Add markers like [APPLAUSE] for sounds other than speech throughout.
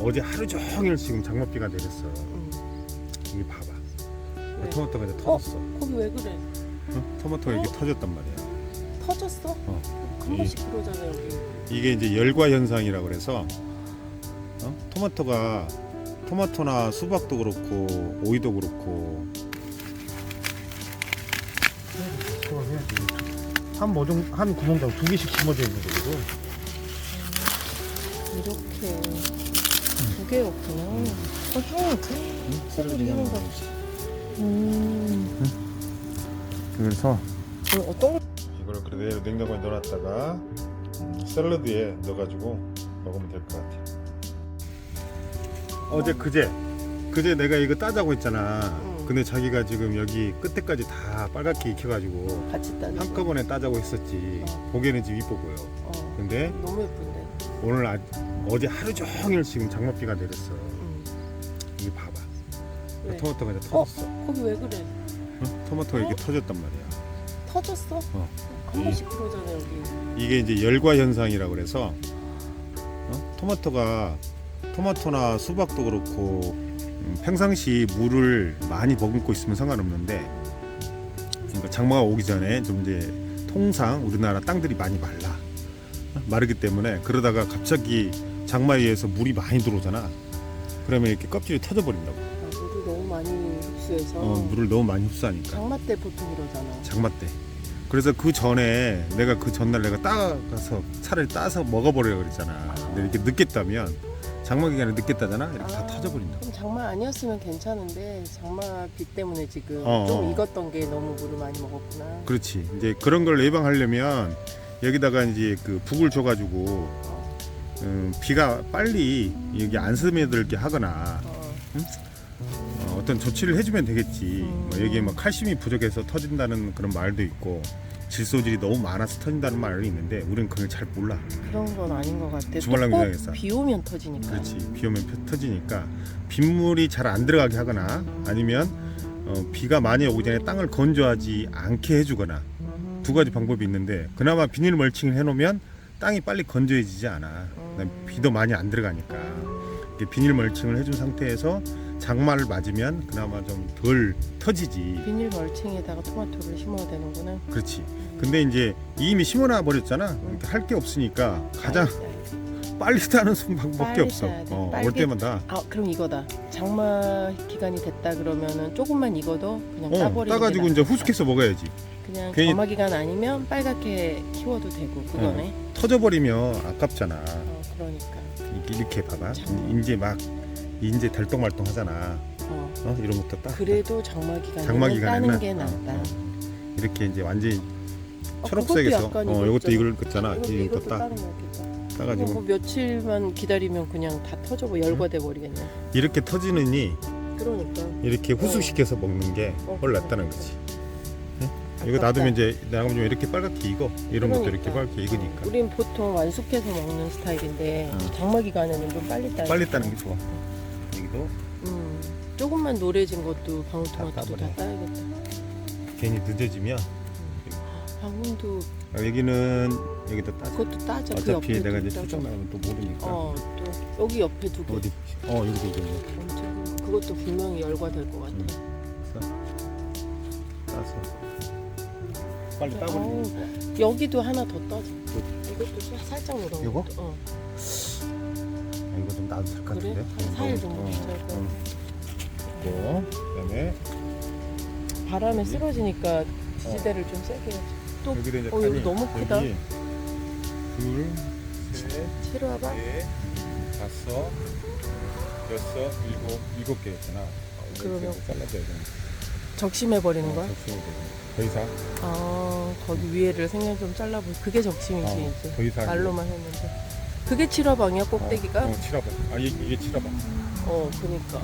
어제 하루 종일 지금 장맛비가 내렸어. 응. 여기 봐봐. 왜? 토마토가 이제 터졌어. 거기 왜 그래? 응? 토마토가 이렇게 터졌단 말이야. 터졌어? 어. 한 이- 번씩 그러잖아 여기. 이게 이제 열과 현상이라 그래서 어? 토마토가 토마토나 수박도 그렇고 오이도 그렇고 한 모종 한 구멍당 두 개씩 심어져 있는 거거든. 이렇게 두 개였구나. 어, 형. 샐러드 이런 거. 음. 그래서 그 어떤 거? 이거를 그대로 냉장고에 넣어놨다가 음, 샐러드에 넣어가지고 먹으면 될 것 같아. 어제 그제 그제 내가 이거 따자고 했잖아. 응. 근데 자기가 지금 여기 끝에까지 다 빨갛게 익혀가지고 같이 따는 거. 한꺼번에 따자고 했었지. 어. 보기에는 지금 이뻐 보여. 어. 근데 너무 예쁜데. 오늘 아, 어제 하루 종일 지금 장맛비가 내렸어. 응. 이거 봐봐. 왜? 토마토가 이제 어? 터졌어. 거기 왜 그래? 응? 토마토가 이렇게 어? 터졌단 말이야. 터졌어? 어. 한 번씩 그러잖아 여기. 이게 이제 열과 현상이라 그래서 어? 토마토가 토마토나 수박도 그렇고 음, 평상시 물을 많이 머금고 있으면 상관없는데 그러니까 장마가 오기 전에 좀 이제 통상 우리나라 땅들이 많이 말라 어? 마르기 때문에 그러다가 갑자기 장마에 의해서 물이 많이 들어오잖아 그러면 이렇게 껍질이 터져버린다고 아, 물을 너무 많이 흡수해서. 어, 물을 너무 많이 흡수하니까 장마 때 보통 이러잖아. 장마 때. 그래서 그 전에 내가 그 전날 내가 따가서 차라리 따서 먹어버리려고 그랬잖아. 근데 이렇게 늦게 따면 장마 기간에 늦게 따잖아. 이렇게 다 아, 터져버린다. 그럼 장마 아니었으면 괜찮은데 장마 비 때문에 지금 어, 좀 어. 익었던 게 너무 물을 많이 먹었구나. 그렇지. 이제 그런 걸 예방하려면 여기다가 이제 그 북을 줘가지고 어, 음, 비가 빨리 여기 안 스며들게 하거나 어. 어, 어떤 조치를 해주면 되겠지. 음. 뭐 여기에 뭐 칼슘이 부족해서 터진다는 그런 말도 있고 질소질이 너무 많아서 터진다는 말이 있는데 우리는 그걸 잘 몰라. 그런 건 아닌 것 같아. 주말랑 또 유명했어. 꼭비 오면 터지니까. 그렇지 비 오면 펴- 터지니까 빗물이 잘 안 들어가게 하거나 아니면 어, 비가 많이 오기 전에 땅을 건조하지 않게 해주거나 음. 두 가지 방법이 있는데 그나마 비닐 멀칭을 해놓으면 땅이 빨리 건조해지지 않아 그다음에 음. 비도 많이 안 들어가니까 이렇게 비닐 멀칭을 해준 상태에서 장마를 맞으면 그나마 좀 덜 터지지 비닐 멀칭에다가 토마토를 심어야 되는구나. 그렇지 근데 이제 이미 심어놔 버렸잖아 이렇게 할 게 없으니까 가장 따야 돼. 빨리 따는 [LAUGHS] 방법밖에 없어 따야 돼. 어, 올 때마다 아 그럼 이거다. 장마 기간이 됐다 그러면은 조금만 익어도 그냥 어, 따버리는 따가지고 게 이제. 후숙해서 먹어야지. 그냥 괜히- 장마 기간 아니면 빨갛게 키워도 되고 그거네. 터져버리면 아깝잖아. 어, 그러니까. 이렇게, 이렇게 봐봐. 참. 이제 막 이제 덜똥말똥 하잖아. 어. 어? 이런 것도 딱. 그래도 장마 기간에 장마 기간에는 따는 게 어, 낫다. 어. 이렇게 이제 완전히 어, 초록색에서 그것도 약간 어 이것도. 이걸 긋잖아. 이것도, 이것도 이것도 딱 따르면 좋겠다. 이거 따가지고 뭐 며칠만 기다리면 그냥 다 터져버 열과돼 버리겠네. 이렇게 터지느니 그러니까. 이렇게 후숙시켜서 먹는 게 어, 훨 낫다는 거지. 응? 이거 놔두면 이제 나가면 이렇게 빨갛게 익어. 이런 것도 이렇게 그러니까. 빨갛게 익으니까 우린 보통 완숙해서 먹는 스타일인데 어. 장마 기간에는 좀 빨리 따야 빨리 따는 게 좋아. 여기도 음, 조금만 노래진 것도 다 방울토마토도 다 따버려. 따야겠다. 괜히 늦어지면 방울도 아, 여기는 여기도 따. 그것도 따자. 그 어차피 옆에도 내가 이제. 출장 나가면 또 모르니까. 어, 또 여기 옆에 두 개. 어디? 어 여기도 이거 엄청 그것도 분명히 열과 될 것 같아. 음. 따서 빨리 어우, 따버리는 거. 여기도 하나 더 따자. 이것도 사- 살짝 노란 요거? 어. 아, 이거 좀 놔도 될 것 그래? 같은데. 한 사일 어, 정도 어, 잘거 어. 있고 그다음에 바람에 여기? 쓰러지니까 지지대를 좀 세게 해야지. 또 여기도 이제 어, 여기 칸이 너무 크다. 여기 둘, 셋, 치료해봐. 넷, 다섯, 여섯, 일곱, 일곱 개였잖아. 어, 그러면- 잘라줘야 돼. 적심해 버리는 거야? 더 이상 아, 거기 위에를 생년 좀 잘라보. 그게 적심이지 어, 이제. 더 이상 말로만 했는데. 그게 칠화방이야 꼭대기가? 어, 어, 칠화방. 아 이게, 이게 칠화방. 어, 그니까.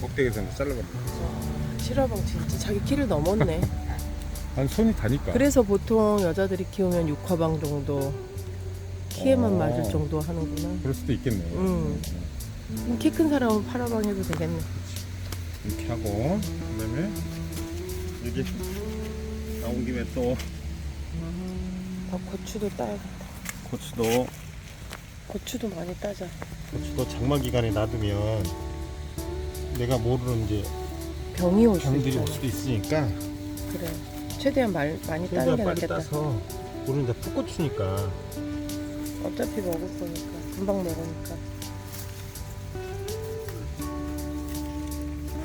꼭대기에서 잘라버려. 와, 칠화방 진짜 자기 키를 넘었네. [LAUGHS] 한 손이 다니까. 그래서 보통 여자들이 키우면 육화방 정도 키에만 어. 맞을 정도 하는구나. 그럴 수도 있겠네. 음. 키 큰 사람은 파라방 해도 되겠네. 이렇게 하고 그다음에 여기 나온 김에 또 아, 고추도 따야겠다. 고추도 고추도 많이 따자. 고추도 장마 기간에 놔두면 내가 모르는 이제 병이 올 수 병들이 있잖아. 올 수도 있으니까 그래. 최대한 말, 많이 따는 최대한 게 빨리 낫겠다. 따서 우리는 이제 풋고추니까 어차피 먹을 거니까. 금방 먹으니까.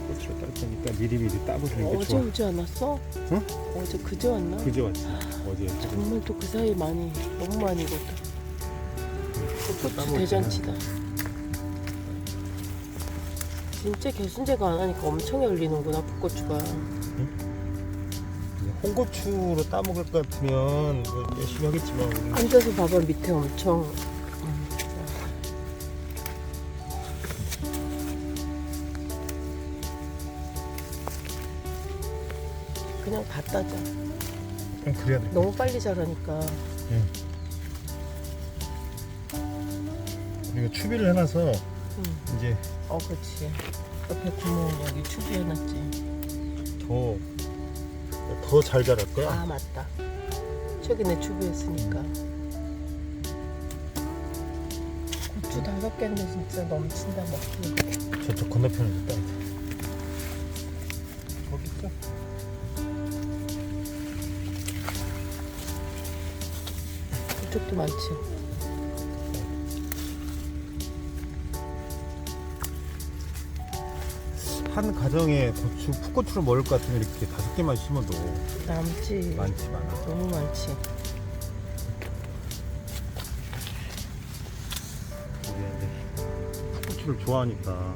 고추를 딸 테니까 미리미리 따버리는 게 어제 좋아 오지 않았어? 응? 어제 그제 왔나? 그제 왔지 어제 정말 또 그 사이 많이 너무 많이 익었다. 고추 고추 따먹을 대잔치다. 진짜 개순제가 안 하니까 엄청 열리는구나 풋고추가. 홍고추로 따먹을 것 같으면 뭐 열심히 하겠지만 앉아서 봐봐 밑에 엄청. 음. 그냥 다 따자. 그냥 그래야 돼 너무 빨리 자라니까. 우리가 추비를 해놔서 응. 이제 어, 그렇지. 옆에 구멍 여기 추비해놨지. 더 더 잘 자랄 거야 아 맞다. 최근에 추비했으니까. 고추 다섯 개인데 진짜 넘친다 먹기. 저쪽 건너편에 있다 거기 있어 이쪽도 많지. 한 가정에 고추 풋고추를 먹을 것 같으면 이렇게 다섯 개만 심어도 남지. 많지 많아 너무 많지. 이제 풋고추를 좋아하니까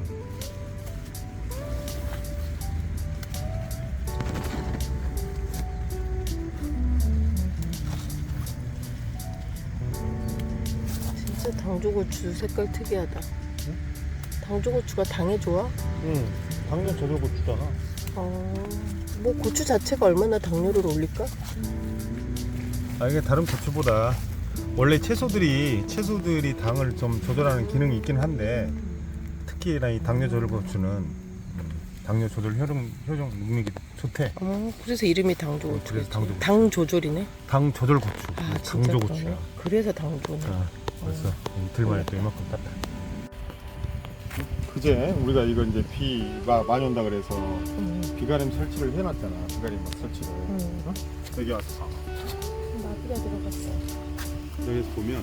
진짜 당조고추 색깔 특이하다. 당조고추가 당에 좋아? 응 당면 저절 고추잖아 어, 뭐 고추 자체가 얼마나 당뇨를 올릴까? 아 이게 다른 고추보다 원래 채소들이 채소들이 당을 좀 조절하는 기능이 있긴 한데 특히나 이 당뇨 조절 고추는 음, 당뇨 조절 효능 효정 능력이 좋대. 어, 그래서 이름이 당조고추. 어, 그래서 당조 고추. 당 조절이네. 당 조절 고추. 아, 진짜 당조 그러네. 고추야. 그래서 당조네. 자, 그래서 이틀만에 또 이만큼 땄다. 그제 우리가 이거 이제 비가 많이 온다 그래서 응. 비가림 설치를 해놨잖아. 비가림 막 설치를. 응. 어? 여기 와서 나비가 들어갔어. 여기서 보면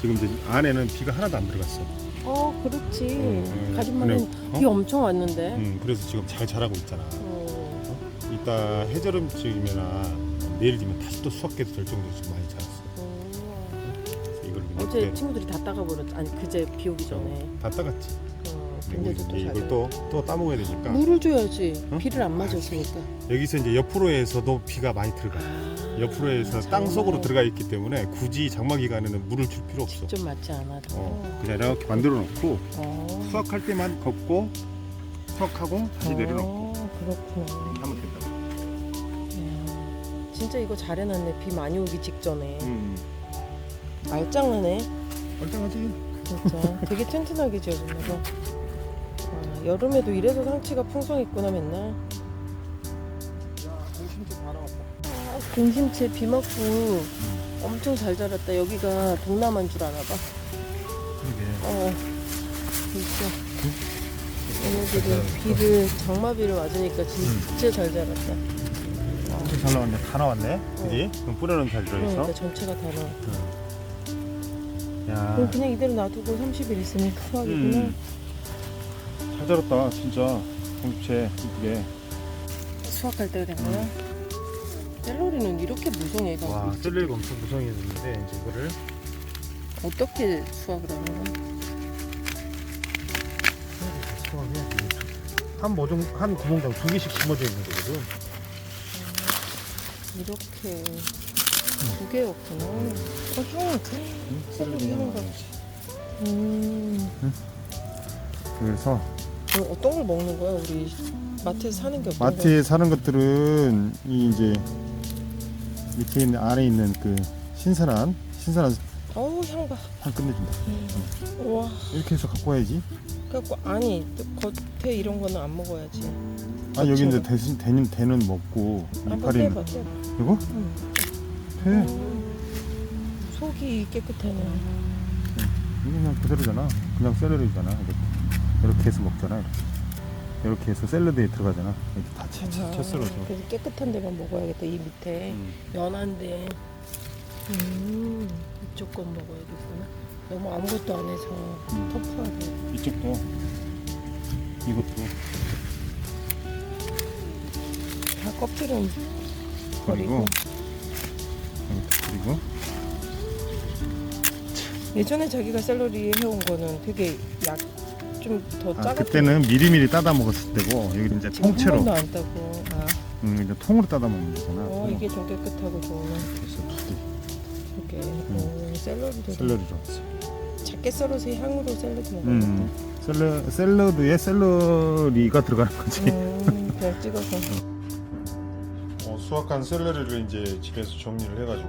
지금 이제 안에는 비가 하나도 안 들어갔어. 어, 그렇지. 어, 가지만은 그냥, 어? 비 엄청 왔는데. 음, 그래서 지금 잘 자라고 있잖아. 어. 이따 해저름쯤이면아 내일 지면 다시 또 수확해도 될 정도로 지금 많이 자랐어. 어. 그래서 이걸 어제 친구들이 다 따가 버렸. 아니 그제 비 오기 전에. 다 따갔지. 어, 그리고 근데도 또 이제 잘. 이걸 또 또 따먹어야 되니까 물을 줘야지. 어? 비를 안 맞았으니까. 여기서 이제 옆으로 해서도 비가 많이 들어가. 아, 옆으로 해서 땅 속으로 들어가 있기 때문에 굳이 장마 기간에는 물을 줄 필요 없어. 직접 맞지 않아도. 어, 그냥 이렇게 만들어 놓고 어. 수확할 때만 걷고 수확하고 다시 내려놓고 어, 그렇구나. 하면 된다. 이야, 진짜 이거 잘 해놨네. 비 많이 오기 직전에. 음, 말짱하네. 멀쩡하지? 진짜. 되게 튼튼하게 지어줬나 봐. 아, 여름에도 이래서 상치가 풍성했구나 맨날. 야, 공심채 다 나왔다. 아, 공심채 비 맞고 엄청 잘 자랐다. 여기가 동남아인 줄 아나 봐. 그러게. 어, 진짜. 얘네들이 비를 장마비를 맞으니까 진짜 잘 자랐다. 엄청 잘 나왔네. 다 나왔네. 그지? 그럼 뿌려놓으면 잘 그러니까 들어있어. 전체가 다 나와. 야, 그럼 그냥 이대로 놔두고 30일 있으면 수확이구나. 음. 잘 자랐다. 진짜. 공심채 이쁘게. 수확할 때가 된 거야? 샐러리는 이렇게 무성해가 와, 셀러리가 엄청 무성해졌는데 이제 이거를 어떻게 수확을 하는 거야? 한 모종 한 구멍당 두 개씩 심어져 있는 거거든. 이렇게 두 개였구나. 어, 쭉. 샐러리 하는 거. 음. 그래서 그럼 어떤 걸 먹는 거야? 우리 마트에서 사는 게 어떤 마트에 사는 것들은 이 이제 밑에 있는 안에 있는 그 신선한 신선한 거야? 어우 향 봐. 향 끝내준다. 와. 이렇게 해서 갖고 와야지. 그래갖고 아니 겉에 이런 거는 안 먹어야지. 아 여기 이제. 대신 대는 대는 먹고 한번 이파리는 떼봐. 떼봐. 이거 응. 대 음. 속이 깨끗하네. 이거 그냥 그대로잖아. 그냥 샐러리잖아. 이렇게, 이렇게 해서 먹잖아. 이렇게. 이렇게 해서 샐러드에 들어가잖아. 이렇게 다 채, 채, 채 썰어서. 그래서 깨끗한 데만 먹어야겠다. 이 밑에 음. 연한데. 음, 이쪽 건 먹어야겠구나. 너무 아무것도 안 해서 음. 터프하게. 이쪽도 이것도 다 껍질은 그리고 버리고. 그리고 예전에 자기가 샐러리 해온 거는 되게 약 좀 더 아, 작았던 그때는 미리미리 따다 먹었을 때고 여기 이제 지금 한 통째로 번도 안 따고. 아, 음, 이제 통으로 따다 먹는 거잖아. 어, 이게 좀 깨끗하고 좋으면 그래서 두 개. 이렇게 어, 샐러리도 샐러리로. 작게 썰어서 향으로 샐러드 먹어야겠다. 음, 샐러, 샐러드에 샐러리가 들어가는 거지. 음, 그냥 찍어서. 어, 수확한 샐러리를 이제 집에서 정리를 해가지고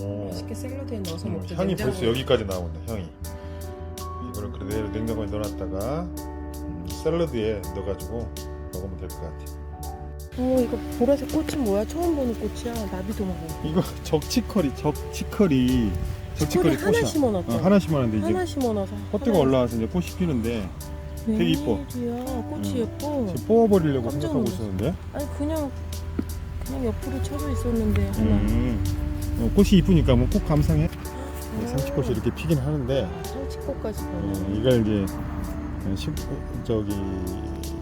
어, 맛있게 샐러드에 넣어서 음, 먹자. 향이 벌써 여기까지 나온다 향이 이거를 그대로 냉장고에 넣어놨다가 음, 샐러드에 넣어가지고 먹으면 될 것 같아 어 이거 보라색 꽃이 뭐야? 처음 보는 꽃이야. 나비도 먹어. 이거 적치커리 적치커리 적치커리 하나 꽃이야 심어놨다. 어, 하나 심었는데 이제 하나 심어놔서. 헛띠가 올라와서 이제 꽃이 피는데 되게 이뻐. 웬일이야? 꽃이 음. 예뻐. 지금 뽑아버리려고 깜짝 생각하고 놀랐어. 있었는데 아니 그냥 그냥 옆으로 쳐져 있었는데 하나. 음, 어, 꽃이 이쁘니까 뭐 꼭 감상해 오. 상치꽃이 이렇게 피긴 하는데 아, 상치꽃까지 어. 이걸 이제 어, 시- 저기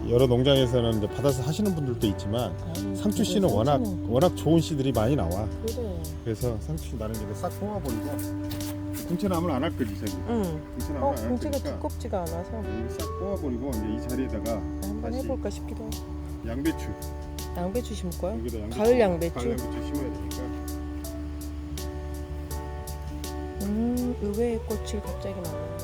여러 농장에서는 이제 받아서 하시는 분들도 있지만 상추 그래, 씨는 워낙 상추는. 워낙 좋은 씨들이 많이 나와. 그래. 그래서 상추 씨 나는 길에 싹 뽑아버리고 궁채나무는 안 할 거지 저기. 응. 궁채나무는 어, 안할 공지가 거니까 두껍지가 않아서 여기 싹 뽑아버리고 이제 이 자리에다가 한번 다시. 해볼까 싶기도 하고. 양배추 양배추 심을 거야? 여기다 양배추 가을 양배추? 가을 양배추 심어야 되니까 의외의 꽃이 갑자기 만나.